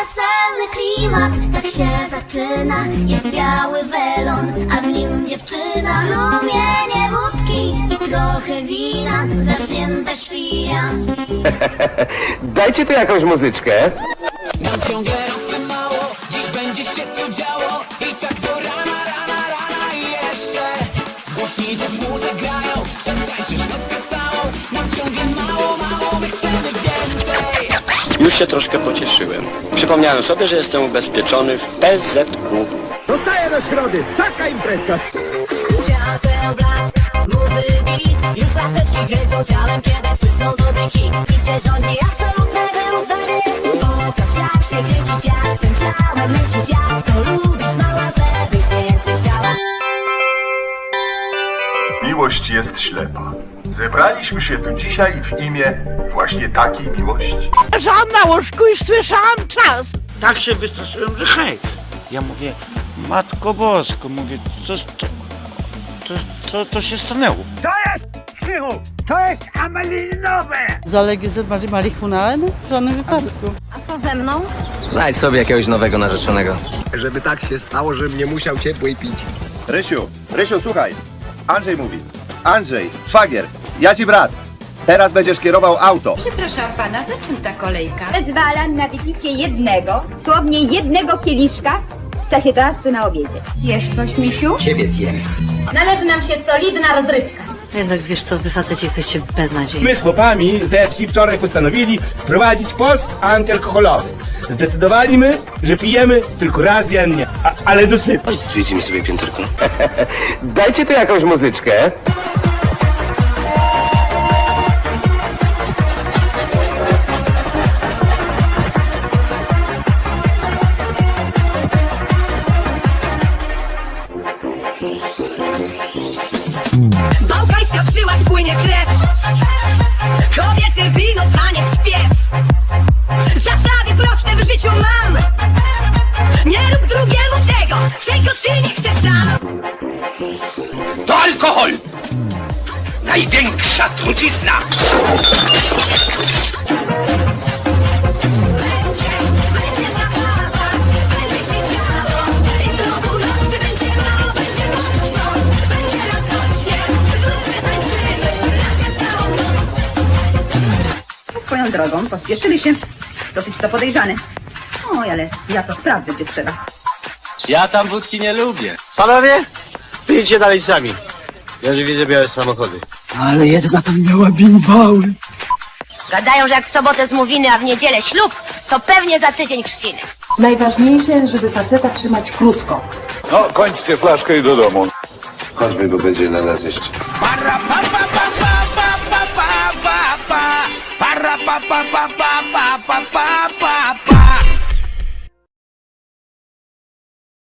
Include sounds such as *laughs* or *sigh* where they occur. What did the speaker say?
Weselny klimat, tak się zaczyna. Jest biały welon, a w nim dziewczyna. Rumienie wódki i trochę wina Zawzięta świnia. *laughs* Dajcie tu jakąś muzyczkę. Nam ciągle za mało, dziś będzie się tu działo. I tak do rana, rana, rana i jeszcze. Z głośników muzę grają, przetańczysz nockę całą. Nam ciągle mało, Już się troszkę pocieszyłem. Przypomniałem sobie, że jestem ubezpieczony w PZU. Dostaję do środy! Taka imprezka! Świateł blask, muzy beat Już laseczki kręcą ciałem, kiedy słyszą dobry hit rządzi Miłość jest ślepa. Zebraliśmy się tu dzisiaj w imię właśnie takiej miłości. Leżałam na łóżku i słyszałam czas. tak się wystraszyłem, że hej. Ja mówię, Matko Bosko, mówię, co, to, co, co, to się stanęło? Zaległy z mari- marihuany? W żadnym wypadku. Znajdź sobie jakiegoś nowego narzeczonego. Żeby tak się stało, żebym nie musiał ciepłej pić. Rysiu, Rysiu, słuchaj. Andrzej mówi. Andrzej, szwagier, ja ci brat. Teraz będziesz kierował auto. Przepraszam pana, za czym ta kolejka? Zezwalam na wypicie jednego, słownie jednego kieliszka w czasie toastu na obiedzie. Jesz coś, misiu? Ciebie zjem. Należy nam się solidna rozrywka. Jednak wiesz co, wy faceci jesteście beznadziejni. My z chłopami ze wsi wczoraj postanowili wprowadzić post antyalkoholowy. Zdecydowaliśmy, że pijemy tylko raz dziennie, a, ale dosypać. Zwiedzi mi sobie pięterko. *laughs* Dajcie tu jakąś muzyczkę. Bałkańska w żyłach płynie krew Kobiety, wino, taniec, śpiew Zasady proste w życiu mam Nie rób drugiemu tego, czego ty nie chcesz sam To alkohol! Największa trucizna! Swoją drogą, pospieszyli się. Dosyć to podejrzane. Oj, ale ja to sprawdzę, gdzie trzeba. Ja tam wódki nie lubię. Panowie, pijcie dalej sami. Ja już widzę białe samochody. Ale jedna tam miała bimbały. Gadają, że jak w sobotę zmówiny, a w niedzielę ślub, to pewnie za tydzień chrzciny. Najważniejsze jest, żeby faceta trzymać krótko No, kończcie flaszkę i do domu. Choćby go będzie na nas jeszcze. Para pa pa ra pa pa pa pa pa pa pa pa pa.